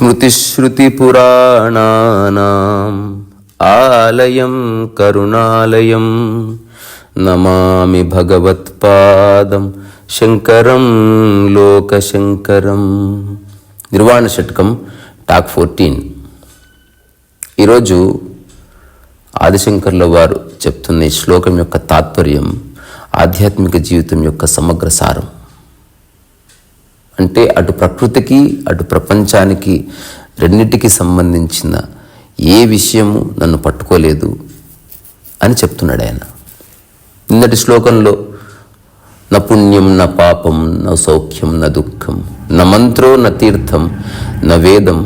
స్మృతిశ్రుతిపురాణానాం ఆలయం కరుణాలయం. నమామి భగవత్పాదం శంకరం లోకశంకరం. Nirvana Shatkam talk fourteen. ఈరోజు ఆదిశంకర్ల వారు చెప్తున్న ఈ శ్లోకం యొక్క తాత్పర్యం ఆధ్యాత్మిక జీవితం యొక్క సమగ్ర సారం. అంటే అటు ప్రకృతికి అటు ప్రపంచానికి రెండింటికి సంబంధించిన ఏ విషయము నన్ను పట్టుకోలేదు అని చెప్తున్నాడు ఆయన. నిన్నటి శ్లోకంలో న పుణ్యం న పాపం న సౌఖ్యం న దుఃఖం న మంత్రో న తీర్థం న వేదం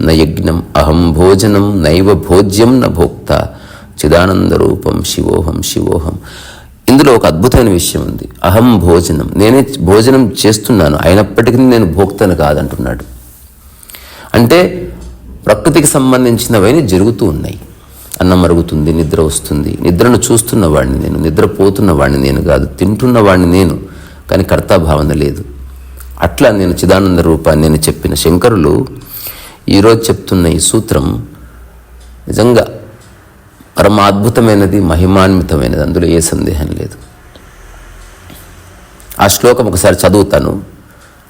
న యజ్ఞం అహం భోజనం నైవ భోజ్యం న భోక్త చిదానందరూపం శివోహం శివోహం ఇందులో ఒక అద్భుతమైన విషయం ఉంది. అహం భోజనం. నేనే భోజనం చేస్తున్నాను. అయినప్పటికీ నేను భోక్తను కాదంటున్నాడు. అంటే ప్రకృతికి సంబంధించినవన్నీ జరుగుతూ ఉన్నాయి. అన్నం మరుగుతుంది నిద్ర వస్తుంది. నిద్రను చూస్తున్న వాడిని నేను నిద్రపోతున్న వాడిని నేను కాదు తింటున్న వాడిని నేను. కానీ కర్తాభావన లేదు. అట్లా నేను చిదానంద రూపాన్ని నేను చెప్పిన శంకరులు ఈరోజు చెప్తున్న ఈ సూత్రం నిజంగా పరమాద్భుతమైనది మహిమాన్వితమైనది. అందులో ఏ సందేహం లేదు. ఆ శ్లోకం ఒకసారి చదువుతాను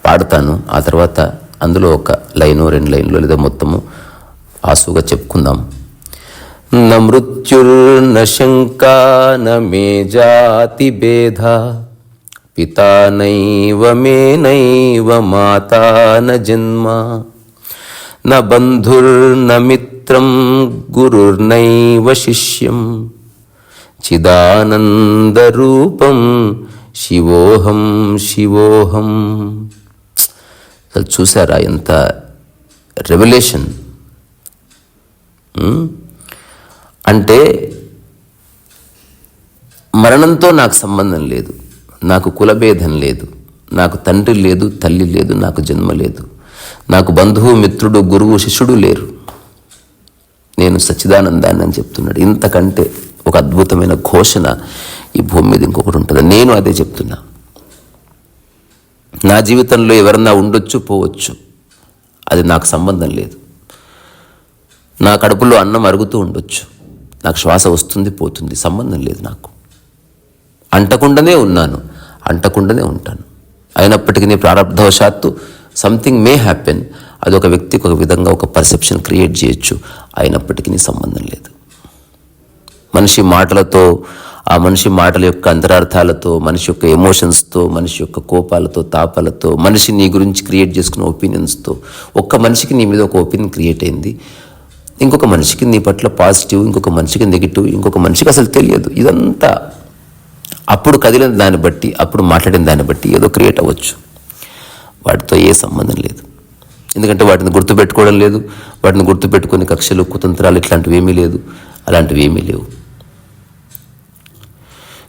పాడుతాను. ఆ తర్వాత అందులో ఒక లైను రెండు లైన్లు లేదా మొత్తము ఆసుగా చెప్పుకుందాం. న మృత్యుర్న శంకా న మే జాతి భేద పితా నైవ మే నైవ మాతా న జన్మ. న బంధుర్న మిత్రం గురుర్నైవ శిష్యం చిదానందరూపం శివోహం శివోహం అసలు చూసారా ఎంత రెవల్యూషన్ అంటే మరణంతో నాకు సంబంధం లేదు నాకు కులభేదం లేదు నాకు తండ్రి లేదు తల్లి లేదు నాకు జన్మ లేదు నాకు బంధువు మిత్రుడు గురువు శిష్యుడు లేరు. నేను సచ్చిదానందాన్ని అని చెప్తున్నాడు. ఇంతకంటే ఒక అద్భుతమైన ఘోషణ ఈ భూమి మీద ఇంకొకటి ఉంటుంది. నేను అదే చెప్తున్నా. నా జీవితంలో ఎవరన్నా ఉండొచ్చు పోవచ్చు. అది నాకు సంబంధం లేదు. నా కడుపులో అన్నం అరుగుతూ ఉండొచ్చు. నాకు శ్వాస వస్తుంది పోతుంది. సంబంధం లేదు నాకు. అంటకుండానే ఉన్నాను. అంటకుండానే ఉంటాను. అయినప్పటికీ నీ ప్రారంభవశాత్తు సంథింగ్ మే హ్యాపెన్ అది ఒక వ్యక్తికి ఒక విధంగా ఒక పర్సెప్షన్ క్రియేట్ చేయొచ్చు. అయినప్పటికీ నీ సంబంధం లేదు. మనిషి మాటలతో ఆ మనిషి మాటల యొక్క అంతరార్థాలతో మనిషి యొక్క ఎమోషన్స్తో మనిషి యొక్క కోపాలతో తాపాలతో మనిషి నీ గురించి క్రియేట్ చేసుకున్న ఒపీనియన్స్తో ఒక్క మనిషికి నీ మీద ఒక ఒపీనియన్ క్రియేట్ అయింది. ఇంకొక మనిషికి నీ పట్ల పాజిటివ్ ఇంకొక మనిషికి నెగిటివ్ ఇంకొక మనిషికి అసలు తెలియదు. ఇదంతా అప్పుడు కదిలిన దాన్ని బట్టి అప్పుడు మాట్లాడిన దాన్ని బట్టి ఏదో క్రియేట్ అవ్వచ్చు. వాటితో ఏ సంబంధం లేదు. ఎందుకంటే వాటిని గుర్తుపెట్టుకోవడం లేదు. వాటిని గుర్తుపెట్టుకునే కక్షలు కుతంత్రాలు ఇట్లాంటివి ఏమీ లేదు. అలాంటివి ఏమీ లేవు.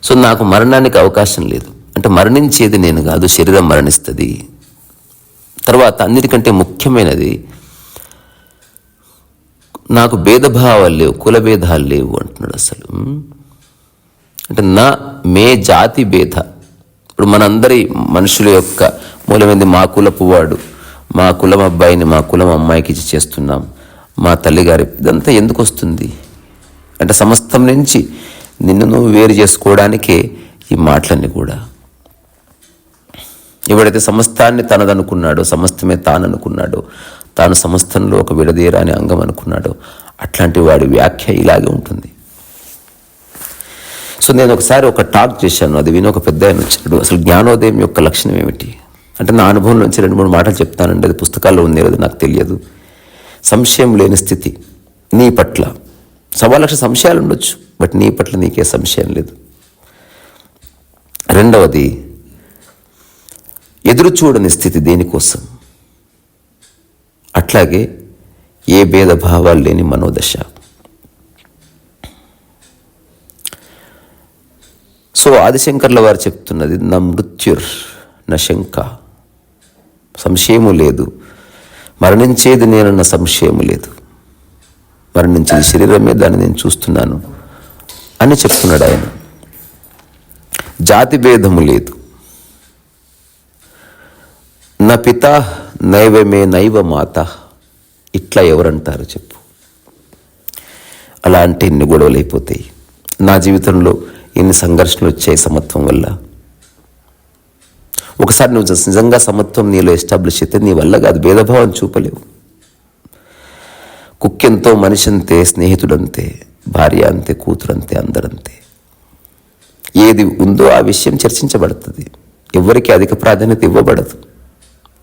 సో నాకు మరణానికి అవకాశం లేదు. అంటే మరణించేది నేను కాదు శరీరం మరణిస్తుంది. తర్వాత అన్నిటికంటే ముఖ్యమైనది నాకు భేదభావాలు లేవు కుల భేదాలు లేవు అంటున్నాడు అసలు. అంటే నా మే జాతి భేద. ఇప్పుడు మనందరి మనుషుల యొక్క మూలమైంది మా కులపు వాడు. మా కులం అబ్బాయిని మా కులం అమ్మాయికి ఇచ్చి చేస్తున్నాం. మా తల్లిగారి ఇదంతా ఎందుకు వస్తుంది? అంటే సమస్తం నుంచి నిన్ను నువ్వు వేరు చేసుకోవడానికే ఈ మాటలన్నీ కూడా. ఎవడైతే సమస్తాన్ని తనదనుకున్నాడో సమస్తమే తాను అనుకున్నాడో తాను సమస్తంలో ఒక విడదీరాని అంగం అనుకున్నాడో అట్లాంటి వాడి వ్యాఖ్య ఇలాగే ఉంటుంది. సో నేను ఒకసారి ఒక టాక్ చేశాను. అది విని ఒక పెద్ద ఆయన వచ్చాడు. అసలు జ్ఞానోదయం యొక్క లక్షణం ఏమిటి? అంటే నా అనుభవం నుంచి రెండు మూడు మాటలు చెప్తానండి. అది పుస్తకాల్లో ఉంది లేదు నాకు తెలియదు. సంశయం లేని స్థితి. నీ పట్ల. సవా లక్ష సంశయాలు ఉండొచ్చు బట్ నీ పట్ల నీకే సంశయం లేదు. రెండవది ఎదురు చూడని స్థితి దేనికోసం? అట్లాగే ఏ భేదభావాలు లేని మనోదశ? సో ఆదిశంకర్ల వారు చెప్తున్నది నా మృత్యుర్ నా శంక. సంశయము లేదు. మరణించేది నేనన్న సంశయము లేదు. మరణించేది శరీరమే దాన్ని నేను చూస్తున్నాను అని చెప్తున్నాడు ఆయన. జాతి భేదము లేదు. నా పిత నైవమే నైవ మాత ఇట్లా ఎవరంటారు చెప్పు. అలాంటి ఎన్ని గొడవలు అయిపోతాయి నా జీవితంలో ఎన్ని సంఘర్షణలు వచ్చాయి సమత్వం వల్ల? ఒకసారి నువ్వు నిజంగా సమత్వం నీలో ఎస్టాబ్లిష్ అయితే నీ వల్ల కాదు. భేదభావం చూపలేవు. కుక్కెంతో మనిషి అంతే స్నేహితుడంతే భార్య అంతే కూతురంతే అందరంతే. ఏది ఉందో ఆ విషయం చర్చించబడుతుంది. ఎవరికి అధిక ప్రాధాన్యత ఇవ్వబడదు.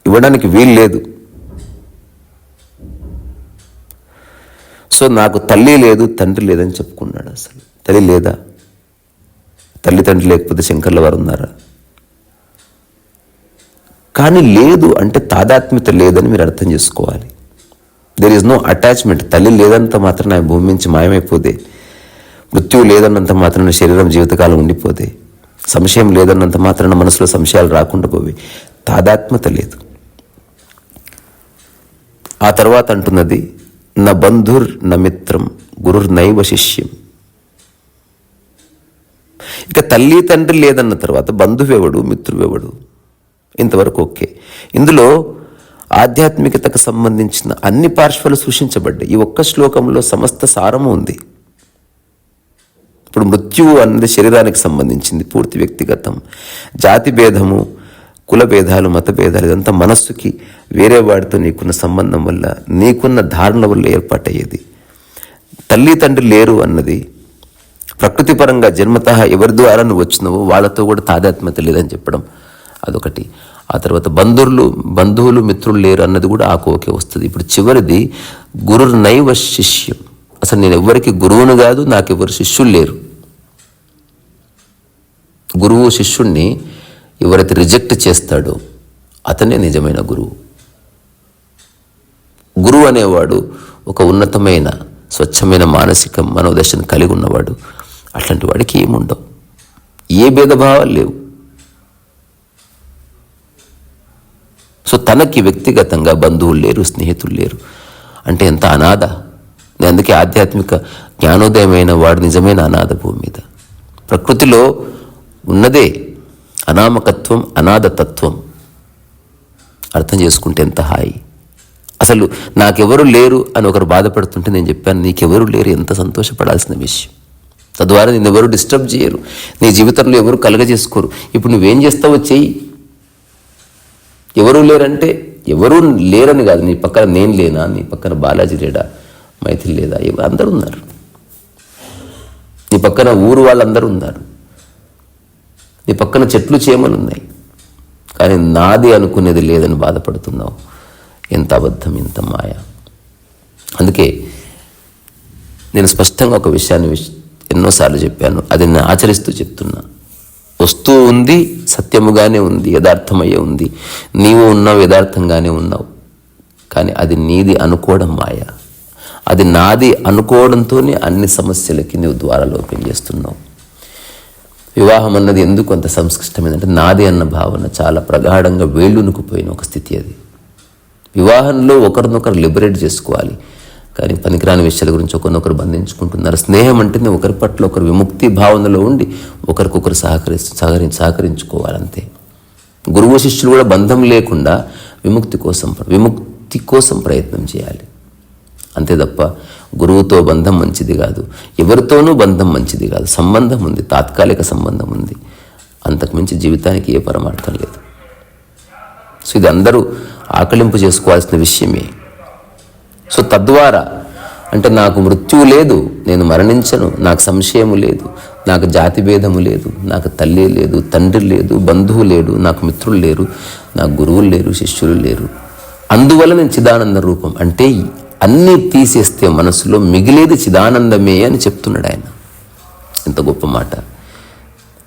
ఇవ్వడానికి వీలు లేదు. సో నాకు తల్లి లేదు తండ్రి లేదని చెప్పుకున్నాడు అసలు. తల్లి లేదా? తల్లిదండ్రులు లేకపోతే శంకర్ల వారు ఉన్నారా? కానీ లేదు అంటే తాదాత్మ్యత లేదని మీరు అర్థం చేసుకోవాలి. దెర్ ఈజ్ నో అటాచ్మెంట్ తల్లి లేదంత మాత్రం నా భూమి నుంచి మాయమైపోతే మృత్యువు లేదన్నంత మాత్రం శరీరం జీవితకాలం ఉండిపోతే సంశయం లేదన్నంత మాత్రాన మనసులో సంశయాలు రాకుండా పోవి. తాదాత్మ్యత లేదు. ఆ తర్వాత అంటున్నది నా బంధుర్ నా మిత్రం గురుర్ నైవ శిష్యం. ఇక తల్లి తండ్రి లేదన్న తర్వాత బంధువెవడు మిత్రువెవడు? ఇంతవరకు ఓకే. ఇందులో ఆధ్యాత్మికతకు సంబంధించిన అన్ని పార్శ్వాలు సూచించబడ్డాయి. ఈ ఒక్క శ్లోకంలో సమస్త సారము ఉంది. ఇప్పుడు మృత్యువు అన్నది శరీరానికి సంబంధించింది పూర్తి వ్యక్తిగతం. జాతి భేదము కుల భేదాలు మత భేదాలు ఇదంతా మనస్సుకి వేరే వాడితో నీకున్న సంబంధం వల్ల నీకున్న ధారణ వల్ల ఏర్పాటయ్యేది. తల్లి తండ్రి లేరు అన్నది ప్రకృతి పరంగా జన్మత ఎవరి ద్వారా నువ్వు వచ్చినవో వాళ్ళతో కూడా తాదాత్మ్యత లేదని చెప్పడం అదొకటి. ఆ తర్వాత బంధువులు బంధువులు మిత్రులు లేరు అన్నది కూడా ఆ కోకే వస్తుంది. ఇప్పుడు చివరిది గురు నైవ శిష్యం. అసలు నేను ఎవరికి గురువును కాదు నాకెవరు శిష్యులు లేరు. గురువు శిష్యుణ్ణి ఎవరైతే రిజెక్ట్ చేస్తాడో అతనే నిజమైన గురువు. గురువు అనేవాడు ఒక ఉన్నతమైన స్వచ్ఛమైన మానసిక మనోదశను కలిగి ఉన్నవాడు. అట్లాంటి వాడికి ఏముండవు. ఏ భేదభావాలు లేవు. సో తనకి వ్యక్తిగతంగా బంధువులు లేరు స్నేహితులు లేరు. అంటే ఎంత అనాథ? నేను అందుకే ఆధ్యాత్మిక జ్ఞానోదయమైన వాడు నిజమైన అనాథ భూమి మీద. ప్రకృతిలో ఉన్నదే అనామకత్వం అనాథతత్వం. అర్థం చేసుకుంటే ఎంత హాయి. అసలు నాకెవరు లేరు అని ఒకరు బాధపడుతుంటే నేను చెప్పాను నీకెవరు లేరు ఎంత సంతోషపడాల్సిన విషయం. తద్వారా నేను ఎవరు డిస్టర్బ్ చేయరు. నీ జీవితంలో ఎవరు కలగజేసుకోరు. ఇప్పుడు నువ్వేం చేస్తావో చెయ్యి. ఎవరూ లేరంటే ఎవరూ లేరని కాదు. నీ పక్కన నేను లేనా? నీ పక్కన బాలాజీ లేడా? మైథిలి లేదా? అందరూ ఉన్నారు. నీ పక్కన ఊరు వాళ్ళందరూ ఉన్నారు. నీ పక్కన చెట్లు చేమలు ఉన్నాయి. కానీ నాది అనుకునేది లేదని బాధపడుతున్నావు. ఎంత అబద్ధం ఎంత మాయ. అందుకే నేను స్పష్టంగా ఒక విషయాన్ని ఎన్నోసార్లు చెప్పాను. అది నేను ఆచరిస్తూ చెప్తున్నా. వస్తూ ఉంది సత్యముగానే ఉంది యథార్థమయ్యే ఉంది. నీవు ఉన్నావు యథార్థంగానే ఉన్నావు. కానీ అది నీది అనుకోవడం మాయ. అది నాది అనుకోవడంతోనే అన్ని సమస్యలకి నువ్వు ద్వారాలు ఓపెన్ చేస్తున్నావు. వివాహం అన్నది ఎందుకు అంత సంస్కృష్టమైందంటే నాది అన్న భావన చాలా ప్రగాఢంగా వేళ్ళునుకుపోయిన ఒక స్థితి అది. వివాహంలో ఒకరినొకరు లిబరేట్ చేసుకోవాలి. కానీ పనికిరాని విషయాల గురించి ఒకరినొకరు బంధించుకుంటున్నారు. స్నేహం అంటేనే ఒకరి పట్ల ఒకరు విముక్తి భావనలో ఉండి ఒకరికొకరు సహకరి సహకరి సహకరించుకోవాలంతే. గురువు శిష్యులు కూడా బంధం లేకుండా విముక్తి కోసం విముక్తి కోసం ప్రయత్నం చేయాలి. అంతే తప్ప గురువుతో బంధం మంచిది కాదు. ఎవరితోనూ బంధం మంచిది కాదు. సంబంధం ఉంది తాత్కాలిక సంబంధం ఉంది. అంతకుమించి జీవితానికి ఏ పరమార్థం లేదు. సో ఇది అందరూ ఆకలింపు చేసుకోవాల్సిన విషయమే. సో తద్వారా అంటే నాకు మృత్యువు లేదు నేను మరణించను నాకు సంశయము లేదు నాకు జాతి భేదము లేదు నాకు తల్లి లేదు తండ్రి లేదు బంధువు లేడు నాకు మిత్రులు లేరు నాకు గురువులు లేరు శిష్యులు లేరు. అందువల్ల నేను చిదానంద రూపం. అంటే అన్నీ తీసేస్తే మనసులో మిగిలేది చిదానందమే అని చెప్తున్నాడు ఆయన. ఎంత గొప్ప మాట.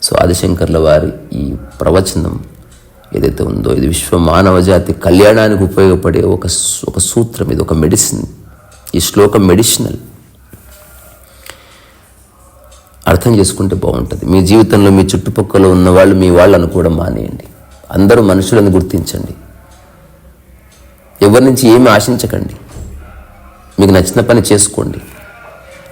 సో ఆదిశంకర్ల వారి ఈ ప్రవచనం ఏదైతే ఉందో ఇది విశ్వ మానవ జాతి కళ్యాణానికి ఉపయోగపడే ఒక ఒక సూత్రం ఇది ఒక మెడిసిన్ ఈ శ్లోకం మెడిసినల్ అర్థం చేసుకుంటే బాగుంటుంది. మీ జీవితంలో మీ చుట్టుపక్కల ఉన్న వాళ్ళు మీ వాళ్ళు అనుకోవడం మానేయండి. అందరూ మనుషులను గుర్తించండి. ఎవరి నుంచి ఏమి ఆశించకండి. మీకు నచ్చిన పని చేసుకోండి.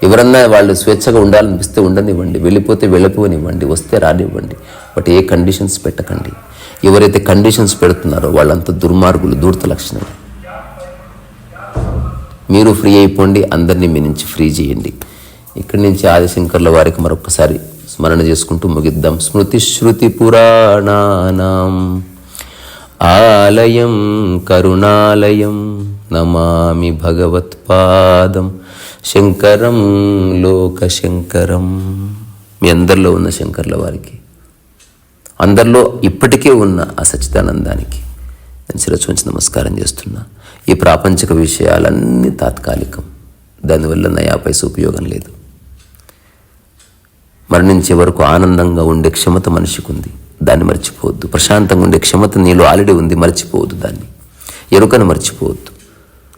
ఎవరన్నా వాళ్ళు స్వేచ్ఛగా ఉండాలనిపిస్తే ఉండనివ్వండి. వెళ్ళిపోతే వెళ్ళిపోనివ్వండి. వస్తే రానివ్వండి. బట్ ఏ కండిషన్స్ పెట్టకండి. ఎవరైతే కండిషన్స్ పెడుతున్నారో వాళ్ళంతా దుర్మార్గులు దూర్త లక్షణం మీరు ఫ్రీ అయిపోండి అందరినీ మీ నుంచి ఫ్రీ చేయండి. ఇక్కడి నుంచి ఆదిశంకర్ల వారికి మరొకసారి స్మరణ చేసుకుంటూ ముగిద్దాం. స్మృతి శృతి పురాణానాం. ఆలయం కరుణాలయం నమామి భగవత్పాదం శంకరం లోకశంకరం. మీ అందరిలో ఉన్న శంకర్ల వారికి అందరిలో ఇప్పటికే ఉన్న ఆ సచ్చిదానందానికి నేను నమస్కారం చేస్తున్నా. ఈ ప్రాపంచిక విషయాలన్నీ తాత్కాలికం. దానివల్ల నయా పైసా ఉపయోగం లేదు. మరణించే వరకు ఆనందంగా ఉండే క్షమత మనిషికి ఉంది దాన్ని మర్చిపోవద్దు. ప్రశాంతంగా ఉండే క్షమత నీలో ఆల్రెడీ ఉంది. మర్చిపోవద్దు దాన్ని. ఎరుకను మర్చిపోవద్దు.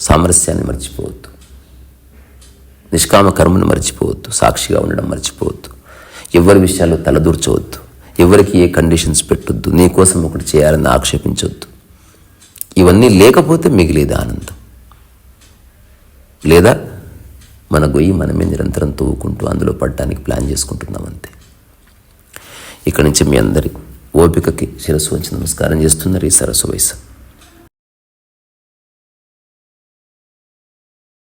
సామరస్యాన్ని మర్చిపోవద్దు. నిష్కామ కర్మను మర్చిపోవద్దు. సాక్షిగా ఉండడం మర్చిపోవద్దు. ఎవరి విషయాలు తలదూర్చవద్దు. ఎవరికి ఏ కండిషన్స్ పెట్టొద్దు? నీ కోసం ఒకటి చేయాలని ఆక్షేపించవద్దు ఇవన్నీ లేకపోతే మిగిలేది ఆనందం? లేదా మన గొయ్యి మనమే నిరంతరం తవ్వుకుంటూ అందులో పడటానికి ప్లాన్ చేసుకుంటున్నాం అంతే. ఇక్కడి నుంచి మీ అందరి ఓపికకి శిరస్సు వంచి నమస్కారం చేస్తున్నారు ఈ సరస్సు వయసు